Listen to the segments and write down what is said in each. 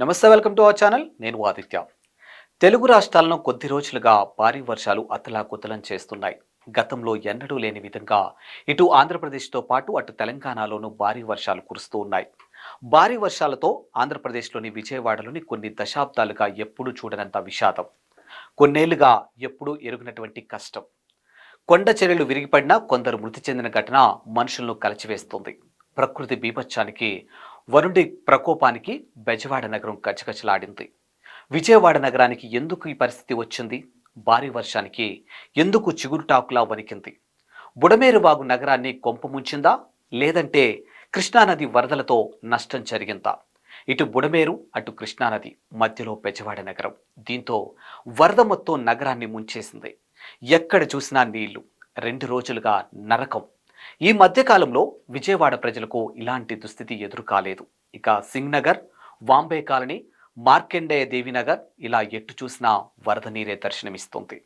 నమస్తే welcome to our channel. నేను ఆదిత్య. తెలుగు రాష్ట్రాలను కొద్ది రోజులుగా భారీ వర్షాలు అతలాకుతలం చేస్తున్నాయి. గతంలో ఎన్నడూ లేని విధంగా ఇటు ఆంధ్రప్రదేశ్తో పాటు అటు తెలంగాణలోనూ భారీ వర్షాలు కురుస్తూ ఉన్నాయి. భారీ వర్షాలతో ఆంధ్రప్రదేశ్లోని విజయవాడలోని కొన్ని దశాబ్దాలుగా ఎప్పుడూ చూడనంత విషాదం. కొన్నేళ్ళుగా ఎప్పుడూ ఎరుగినటువంటి కష్టం. కొండ చర్యలు విరిగిపడినా కొందరు మృతి చెందిన ఘటన మనుషులను కలిచివేస్తుంది. ప్రకృతి బీభత్సానికి వరుడి ప్రకోపానికి బెజవాడ నగరం కచకచలాడింది. విజయవాడ నగరానికి ఎందుకు ఈ పరిస్థితి వచ్చింది? భారీ వర్షానికి ఎందుకు చిగురుటాకులా వణికింది? బుడమేరువాగు నగరాన్ని కొంపముంచిందా లేదంటే కృష్ణానది వరదలతో నష్టం జరిగిందా? ఇటు బుడమేరు అటు కృష్ణానది మధ్యలో బెజవాడ నగరం. దీంతో వరద మొత్తం నగరాన్ని ముంచేసింది. ఎక్కడ చూసినా నీళ్ళు. రెండు రోజులుగా నరకం. ఈ మధ్యకాలంలో విజయవాడ ప్రజలకు ఇలాంటి దుస్థితి ఎదురు కాలేదు ఇక సింగ్ నగర్ వాంబే కాలనీ మార్కెండేయ దేవినగర్ ఇలా ఎట్టు చూసినా వరద నీరే దర్శనమిస్తుంది.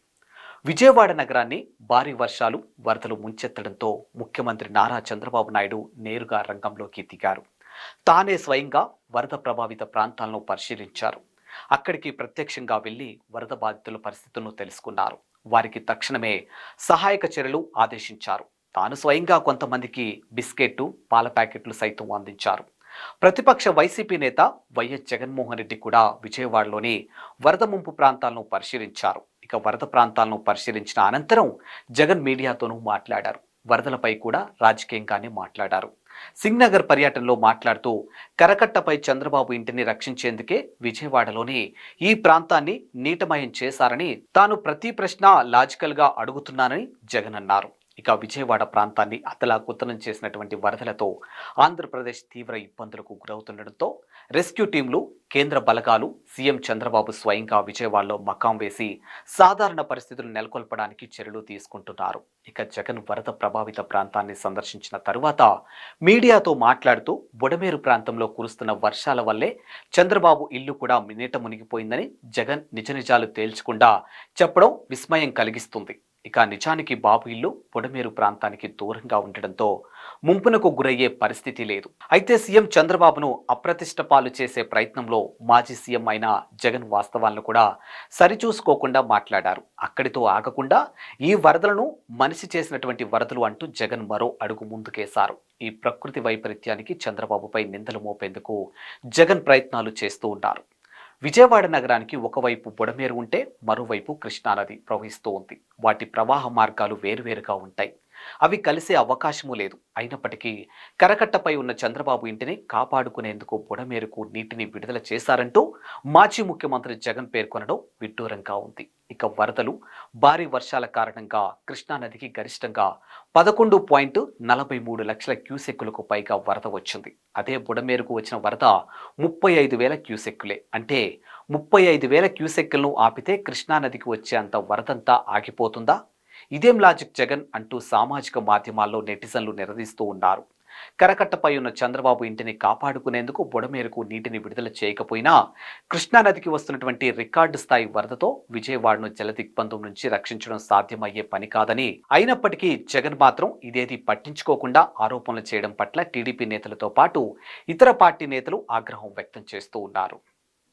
విజయవాడ నగరాన్ని భారీ వర్షాలు వరదలు ముంచెత్తడంతో ముఖ్యమంత్రి నారా చంద్రబాబు నాయుడు నేరుగా రంగంలోకి దిగారు. తానే స్వయంగా వరద ప్రభావిత ప్రాంతాలను పరిశీలించారు. అక్కడికి ప్రత్యక్షంగా వెళ్ళి వరద బాధితుల పరిస్థితులను తెలుసుకున్నారు. వారికి తక్షణమే సహాయక చర్యలు ఆదేశించారు. తాను స్వయంగా కొంతమందికి బిస్కెట్లు పాల ప్యాకెట్లు సైతం అందించారు. ప్రతిపక్ష వైసీపీ నేత వైఎస్ జగన్మోహన్ రెడ్డి కూడా విజయవాడలోని వరద ముంపు ప్రాంతాలను పరిశీలించారు. ఇక వరద ప్రాంతాలను పరిశీలించిన అనంతరం జగన్ మీడియాతోనూ మాట్లాడారు. వరదలపై కూడా రాజకీయంగానే మాట్లాడారు. సింగ్నగర్ పర్యటనలో మాట్లాడుతూ కరకట్టపై చంద్రబాబు ఇంటిని రక్షించేందుకే విజయవాడలోని ఈ ప్రాంతాన్ని నీటమయం చేశారని తాను ప్రతి ప్రశ్న లాజికల్గా అడుగుతున్నానని జగన్ అన్నారు. ఇక విజయవాడ ప్రాంతాన్ని అతలాకుతలం చేసినటువంటి వరదలతో ఆంధ్రప్రదేశ్ తీవ్ర ఇబ్బందులకు గురవుతుండటంతో రెస్క్యూ టీంలు కేంద్ర బలగాలు సీఎం చంద్రబాబు స్వయంగా విజయవాడలో మకాం వేసి సాధారణ పరిస్థితులు నెలకొల్పడానికి చర్యలు తీసుకుంటున్నారు. ఇక జగన్ వరద ప్రభావిత ప్రాంతాన్ని సందర్శించిన తరువాత మీడియాతో మాట్లాడుతూ బుడమేరు ప్రాంతంలో కురుస్తున్న వర్షాల వల్లే చంద్రబాబు ఇల్లు కూడా మినేట మునిగిపోయిందని జగన్ నిజ నిజాలు తేల్చకుండా చెప్పడం విస్మయం కలిగిస్తుంది. ఇక నిజానికి బాబు ఇల్లు పొడమేరు ప్రాంతానికి దూరంగా ఉండడంతో ముంపునకు గురయ్యే పరిస్థితి లేదు. అయితే సీఎం చంద్రబాబును అప్రతిష్ట పాలు చేసే ప్రయత్నంలో మాజీ సీఎం అయిన జగన్ వాస్తవాలను కూడా సరిచూసుకోకుండా మాట్లాడారు. అక్కడితో ఆగకుండా ఈ వరదలను మనిషి చేసినటువంటి వరదలు అంటూ జగన్ మరో అడుగు ముందుకేశారు. ఈ ప్రకృతి వైపరీత్యానికి చంద్రబాబుపై నిందలు మోపేందుకు జగన్ ప్రయత్నాలు చేస్తూ ఉన్నారు. విజయవాడ నగరానికి ఒకవైపు బుడమేరు ఉంటే మరోవైపు కృష్ణానది ప్రవహిస్తూ ఉంది. వాటి ప్రవాహ మార్గాలు వేరువేరుగా ఉంటాయి. అవి కలిసే అవకాశమూ లేదు. అయినప్పటికీ కరకట్టపై ఉన్న చంద్రబాబు ఇంటిని కాపాడుకునేందుకు బుడమేరుకు నీటిని విడుదల చేశారంటూ మాజీ ముఖ్యమంత్రి జగన్ పేర్కొనడం విడ్డూరంగా ఉంది. ఇక వరదలు భారీ వర్షాల కారణంగా కృష్ణానదికి గరిష్టంగా పదకొండు పాయింట్ నలభై మూడు లక్షల క్యూసెక్కులకు పైగా వరద వచ్చింది. అదే బుడమేరుకు వచ్చిన వరద ముప్పై ఐదు వేల క్యూసెక్కులే. అంటే ముప్పై ఐదు వేల క్యూసెక్కులను ఆపితే కృష్ణానదికి వచ్చే అంత వరదంతా ఆగిపోతుందా? ఇదేం లాజిక్ జగన్ అంటూ సామాజిక మాధ్యమాల్లో నెటిజన్లు నిరదిస్తూ ఉన్నారు. కరకట్టపై ఉన్న చంద్రబాబు ఇంటిని కాపాడుకునేందుకు బుడమేరకు నీటిని విడుదల చేయకపోయినా కృష్ణానదికి వస్తున్నటువంటి రికార్డు స్థాయి వరదతో విజయవాడను జలదిగ్బంధం నుంచి రక్షించడం సాధ్యమయ్యే పని కాదని అయినప్పటికీ జగన్ మాత్రం ఇదేది పట్టించుకోకుండా ఆరోపణలు చేయడం పట్ల టీడీపీ నేతలతో పాటు ఇతర పార్టీ నేతలు ఆగ్రహం వ్యక్తం చేస్తూ ఉన్నారు.